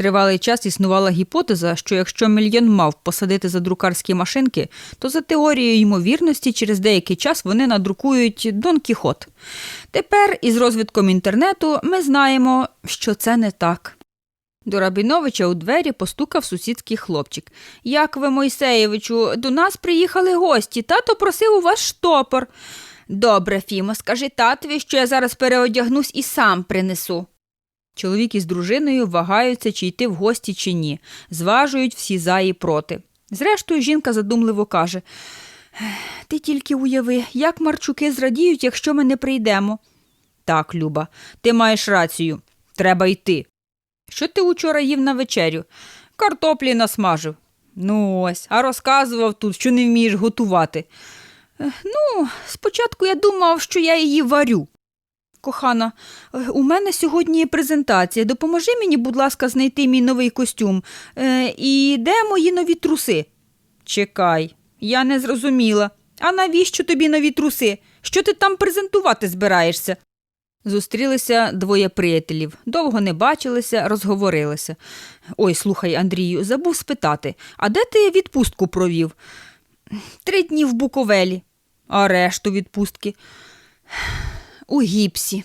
Тривалий час існувала гіпотеза, що якщо мільйон мав посадити за друкарські машинки, то за теорією ймовірності через деякий час вони надрукують Дон Кіхот. Тепер із розвитком інтернету ми знаємо, що це не так. До Рабіновича у двері постукав сусідський хлопчик. Як ви, Мойсеєвичу, до нас приїхали гості. Тато просив у вас штопор. Добре, Фімо, скажи татові, що я зараз переодягнусь і сам принесу. Чоловік із дружиною вагаються, чи йти в гості, чи ні. Зважують всі за і проти. Зрештою, жінка задумливо каже: Ти тільки уяви, як марчуки зрадіють, якщо ми не прийдемо. Так, Люба, ти маєш рацію. Треба йти. Що ти учора їв на вечерю? Картоплі насмажив. Ну ось, а розказував тут, що не вмієш готувати. Ну, спочатку я думав, що я її варю. Кохана, е, у мене сьогодні презентація. Допоможи мені, будь ласка, знайти мій новий костюм. Е, і де мої нові труси? Чекай, я не зрозуміла. А навіщо тобі нові труси? Що ти там презентувати збираєшся? Зустрілися двоє приятелів, довго не бачилися, розговорилися. Ой, слухай, Андрію, забув спитати, а де ти відпустку провів? Три дні в Буковелі, а решту відпустки у гіпсі.